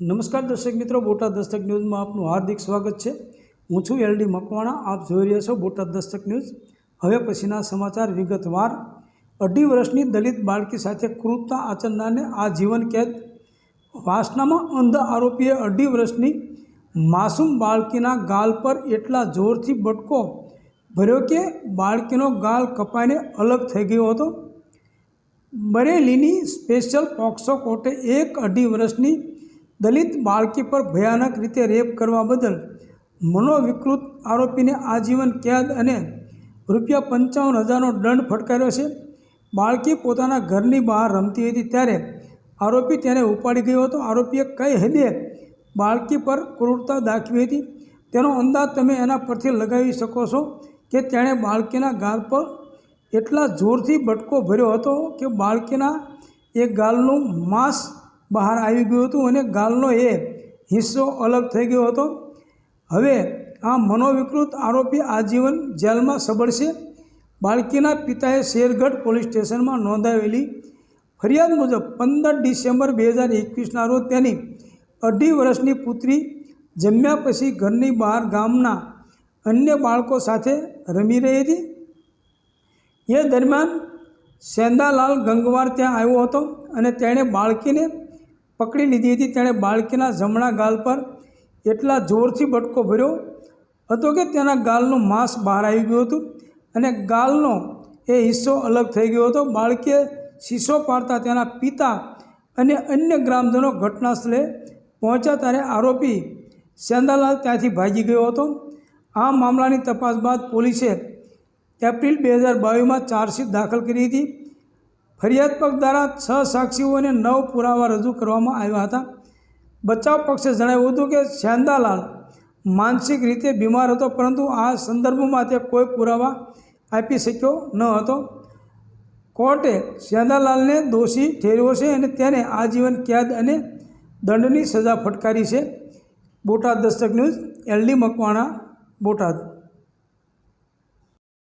નમસ્કાર દર્શક મિત્રો, બોટાદ દસ્તક ન્યૂઝમાં આપનું હાર્દિક સ્વાગત છે. હું છું એલડી મકવાણા, આપ જોઈ રહ્યા છો બોટાદ દસ્તક ન્યૂઝ. હવે પછીના સમાચાર વિગતવાર. અઢી વર્ષની દલિત બાળકી સાથે ક્રૂરતા આચરનારને જીવન કેદ. વાસનામાં અંધ આરોપીએ અઢી વર્ષની માસૂમ બાળકીના ગાલ પર એટલા જોરથી બટકો ભર્યો કે બાળકીનો ગાલ કપાઈને અલગ થઈ ગયો હતો. બરેલીની સ્પેશિયલ પોક્સો કોર્ટે એક અઢી વર્ષની દલિત બાળકી પર ભયાનક રીતે રેપ કરવા બદલ મનોવિકૃત આરોપીને આજીવન કેદ અને રૂપિયા પંચાવન હજારનો દંડ ફટકાર્યો છે. બાળકી પોતાના ઘરની બહાર રમતી હતી ત્યારે આરોપી તેને ઉપાડી ગયો હતો. આરોપીએ કઈ હદે બાળકી પર ક્રૂરતા દાખવી હતી? તેનો અંદાજ તમે એના પરથી લગાવી શકો છો કે તેણે બાળકીના ગાલ પર એટલા જોરથી બટકો ભર્યો હતો કે બાળકીના એ ગાલનું માંસ બહાર આવી ગયું હતું અને ગાલનો એ હિસ્સો અલગ થઈ ગયો હતો. હવે આ મનોવિકૃત આરોપી આજીવન જેલમાં સબળશે. બાળકીના પિતાએ શેરગઢ પોલીસ સ્ટેશનમાં નોંધાવેલી ફરિયાદ મુજબ પંદર ડિસેમ્બર બે હજાર એકવીસના રોજ તેની અઢી વર્ષની પુત્રી જમ્યા પછી ઘરની બહાર ગામના અન્ય બાળકો સાથે રમી રહી હતી. એ દરમિયાન સેંદાલાલ ગંગવાર ત્યાં આવ્યો હતો અને તેણે બાળકીને પકડી લીધી હતી. તેણે બાળકીના જમણા ગાલ પર એટલા જોરથી બટકો ભર્યો હતો કે તેના ગાલનું માંસ બહાર આવી ગયું હતું અને ગાલનો એ હિસ્સો અલગ થઈ ગયો હતો. બાળકીએ શીશો પાડતા તેના પિતા અને અન્ય ગ્રામજનો ઘટના સ્થળે પહોંચ્યા ત્યારે આરોપી સેન્દાલાલ ત્યાંથી ભાગી ગયો હતો. આ મામલાની તપાસ બાદ પોલીસે એપ્રિલ બે હજાર બાવીસમાં ચાર્જશીટ દાખલ કરી હતી. ફરિયાદ પક્ષ દ્વારા છ સાક્ષીઓને નવ પુરાવા રજૂ કરવામાં આવ્યા હતા. બચાવ પક્ષે જણાવ્યું હતું કે શાંદાલાલ માનસિક રીતે બીમાર હતો, પરંતુ આ સંદર્ભમાં તે કોઈ પુરાવા આપી શક્યો ન હતો. કોર્ટે શાંદાલાલને દોષી ઠેરવ્યો છે અને તેને આજીવન કેદ અને દંડની સજા ફટકારી છે. Botad Dastak news, LD Makwana, Botad.